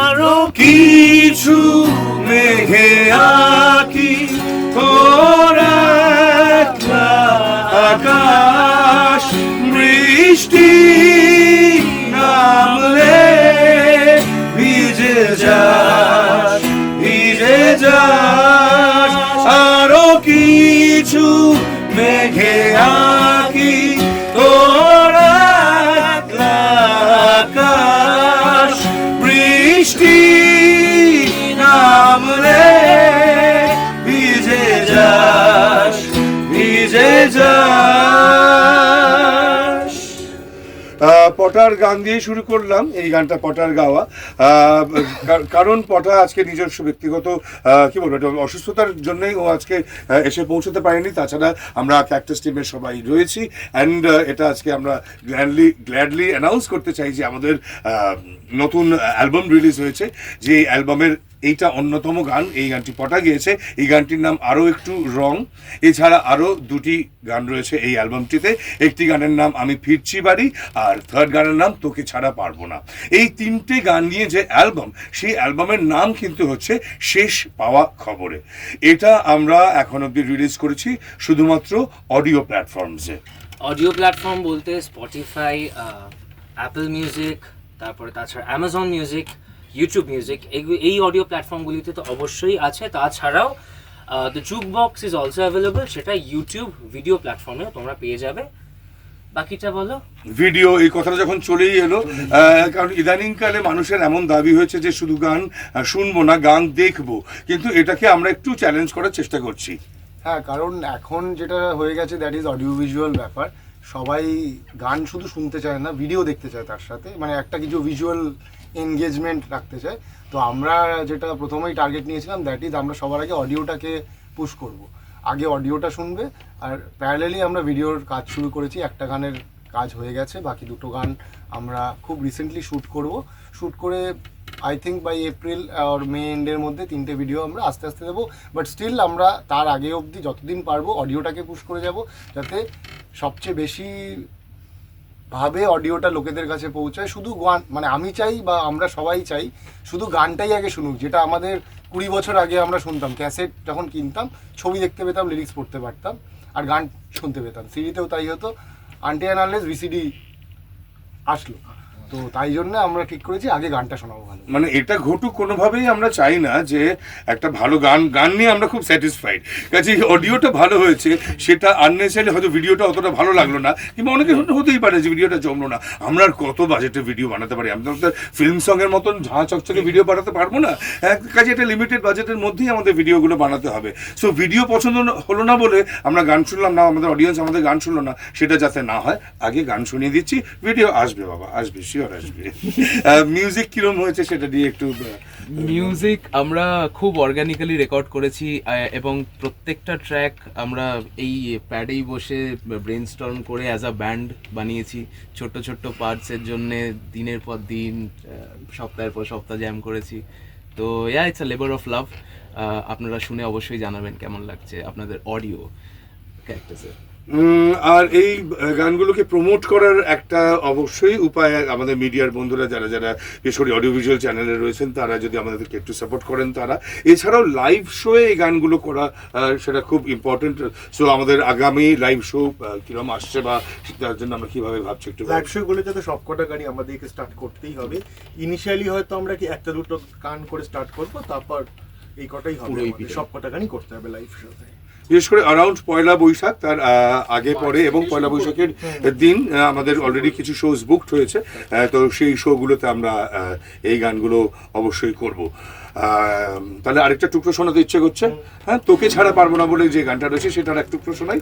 আরও কিছু মেঘে আকি আকাশ, বৃষ্টি নামলে ভিজে যাস ভিজে যাস। আরও কিছু মেঘে আকি পটার গান দিয়ে শুরু করলাম, এই গানটা পটার গাওয়া। কারণ পটা আজকে নিজস্ব ব্যক্তিগত কি বলব, এটা অসুস্থতার জন্যই ও আজকে এসে পৌঁছতে পারেনি। তাছাড়া আমরা ক্যাক্টাস টিমের সবাই রয়েছি। অ্যান্ড এটা আজকে আমরা গ্ল্যাডলি গ্ল্যাডলি অ্যানাউন্স করতে চাই যে আমাদের নতুন অ্যালবাম রিলিজ হয়েছে। যে অ্যালবামের এইটা অন্যতম গান, এই গানটি পটা গিয়েছে, এই গানটির নাম আরও একটু রং। এছাড়া আরও দুটি গান রয়েছে এই অ্যালবামটিতে। একটি গানের নাম আমি ফিরছি বাড়ি, আর থার্ড গানের নাম তোকে ছাড়া পারব না। এই তিনটে গান নিয়ে যে অ্যালবাম, সেই অ্যালবামের নাম কিন্তু হচ্ছে শেষ পাওয়া খবরে। এটা আমরা এখন অবধি রিলিজ করেছি শুধুমাত্র অডিও প্ল্যাটফর্মসে অডিও প্ল্যাটফর্ম বলতে স্পটিফাই অ্যাপল মিউজিক তারপরে তাছাড়া অ্যামাজন মিউজিক ইউটিউব মিউজিক এই অডিও প্ল্যাটফর্মগুলিতে তো অবশ্যই আছে। তাছাড়াও the jukebox is also available সেটা ইউটিউব ভিডিও প্ল্যাটফর্মে তোমরা পেয়ে যাবে। বাকিটা বলো। ভিডিও এই কথাটা যখন চলেই এলো কারণ ইদানিংকালে মানুষের এমন দাবি হয়েছে যে শুধু গান শুনব না গান দেখব। কিন্তু এটাকে আমরা একটু চ্যালেঞ্জ করার চেষ্টা করছি। হ্যাঁ কারণ এখন যেটা হয়ে গেছে দ্যাট ইজ অডিও ভিজুয়াল ব্যাপার। সবাই গান শুধু শুনতে চায় না ভিডিও দেখতে চায় তার সাথে। মানে একটা কিছু ভিজুয়াল এনগেজমেন্ট রাখতে চাই তো আমরা যেটা প্রথমেই টার্গেট নিয়েছিলাম দ্যাট ইজ আমরা সবার আগে অডিওটাকে পুশ করব। আগে অডিওটা শুনবে, আর প্যারালেলি আমরা ভিডিওর কাজ শুরু করেছি, একটা গানের কাজ হয়ে গেছে, বাকি দুটো গান আমরা খুব রিসেন্টলি শ্যুট করব। শ্যুট করে আই থিঙ্ক বাই এপ্রিল আর মে এন্ডের মধ্যে তিনটে ভিডিও আমরা আস্তে আস্তে দেবো বাট স্টিল আমরা তার আগে অবধি যতদিন পারব অডিওটাকে পুশ করে যাব, যাতে সবচেয়ে বেশি ভাবে অডিওটা লোকেদের কাছে পৌঁছায়। শুধু গান মানে আমি চাই বা আমরা সবাই চাই, শুধু গানটাই আগে শুনুক, যেটা আমাদের কুড়ি বছর আগে আমরা শুনতাম। ক্যাসেট যখন কিনতাম, ছবি দেখতে পেতাম লিরিক্স পড়তে পারতাম, আর গান শুনতে পেতাম। সিডিতেও তাই হতো। আনটি অ্যানালেস ভিসিডি আসলো। তো তাই জন্য আমরা ঠিক করেছি, আগে গানটা শোনাবো ভালো। মানে এটা ঘটুক কোনোভাবেই আমরা চাই না যে একটা ভালো গান গান নিয়ে আমরা খুব স্যাটিসফাইড কাজে অডিওটা ভালো হয়েছে, সেটা আননেসারি হয়তো ভিডিওটা অতটা ভালো লাগল না, কিংবা অনেকে হতেই পারে যে ভিডিওটা জমলো না। আমরা আর কত বাজেটের ভিডিও বানাতে পারি? আমরা তো ফিল্ম সঙ্গের মতন ঝাঁ চকচকে ভিডিও বানাতে পারব না। এক কাজে এটা লিমিটেড বাজেটের মধ্যেই আমাদের ভিডিওগুলো বানাতে হবে। সো ভিডিও পছন্দ হলো না বলে আমরা গান শুনলাম না, আমাদের অডিয়েন্স আমাদের গান শুনলো না, সেটা যাতে না হয়, আগে গান শুনিয়ে দিচ্ছি ভিডিও আসবে বাবা, আসবে শিওর আসবে মিউজিক কিরম হয়েছে সেটা দিয়ে একটু মিউজিক আমরা খুব অর্গানিক্যালি রেকর্ড করেছি এবং প্রত্যেকটা ট্র্যাক আমরা এই প্যাডেই বসে ব্রেন করে অ্যাজ আ ব্যান্ড বানিয়েছি। ছোট্ট ছোট্ট পার্টসের জন্য দিনের পর দিন সপ্তাহের পর সপ্তাহ জ্যাম করেছি। তো yeah it's a labour of love আপনারা শুনে অবশ্যই জানাবেন কেমন লাগছে আপনাদের অডিও ক্যারেক্টার্সের আর এই গানগুলোকে প্রমোট করার একটা অবশ্যই উপায় আমাদের মিডিয়ার বন্ধুরা যারা যারা বিশেষ অডিও ভিজুয়াল চ্যানেলে রয়েছেন তারা যদি আমাদেরকে একটু সাপোর্ট করেন তারা। এছাড়াও লাইভ শোয়ে এই গানগুলো করা সেটা খুব ইম্পর্টেন্ট সো আমাদের আগামী লাইভ শো কিরম আসছে বা তার জন্য আমরা কীভাবে ভাবছি একটু লাইভ শো গুলো যাতে সবকটা গানই আমাদেরকে স্টার্ট করতেই হবে। ইনিশিয়ালি হয়তো আমরা কি একটা দুটো গান করে স্টার্ট করব তারপর এই কটাই হবে। পিছনে। সবকটা গানই করতে হবে লাইভ শোতে বিশেষ করে অ্যারাউন্ড পয়লা বৈশাখ তার আগে পরে এবং পয়লা বৈশাখের দিন আমাদের অলরেডি কিছু শোজ বুকড হয়েছে তো সেই শোগুলোতে আমরা এই গানগুলো অবশ্যই করব। তাহলে আরেকটা টুকরো শোনাতে ইচ্ছে করছে? হ্যাঁ তোকে ছাড়া পারব না বলে যে গানটা রয়েছে সেটার এক টুকরো শোনাই।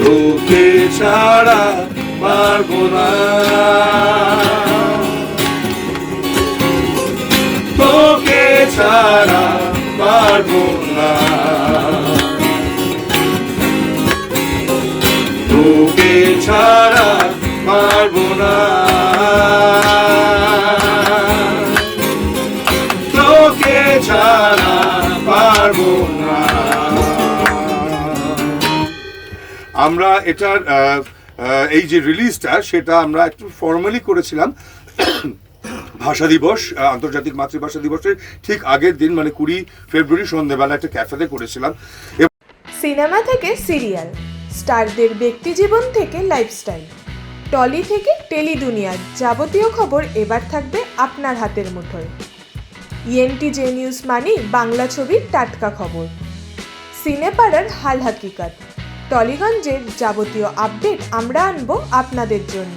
তোকে ছাড়া পারব না। তোকে ছাড়া পারব না তোকে ছাড়া পারব না তোকে ছাড়া পারব না আমরা এটার এই যে রিলিজটা সেটা আমরা একটু ফর্মালি করেছিলাম। ভাষা দিবস আন্তর্জাতিক মাতৃভাষা দিবসের ঠিক আগের দিন মানে কুড়ি ফেব্রুয়ারি সন্ধ্যেবেলা একটা ক্যাফেতে করেছিলাম। সিনেমা থেকে সিরিয়াল, স্টারদের ব্যক্তিজীবন থেকে লাইফস্টাইল, টলি থেকে টেলি দুনিয়ার যাবতীয় খবর এবার থাকবে আপনার হাতের মুঠোয়। ইএনটি জে নিউজ মানেই বাংলা ছবির টাটকা খবর। সিনেপাড়ার হাল হাকিকাত টলিগঞ্জের যাবতীয় আপডেট আমরা আনব আপনাদের জন্য।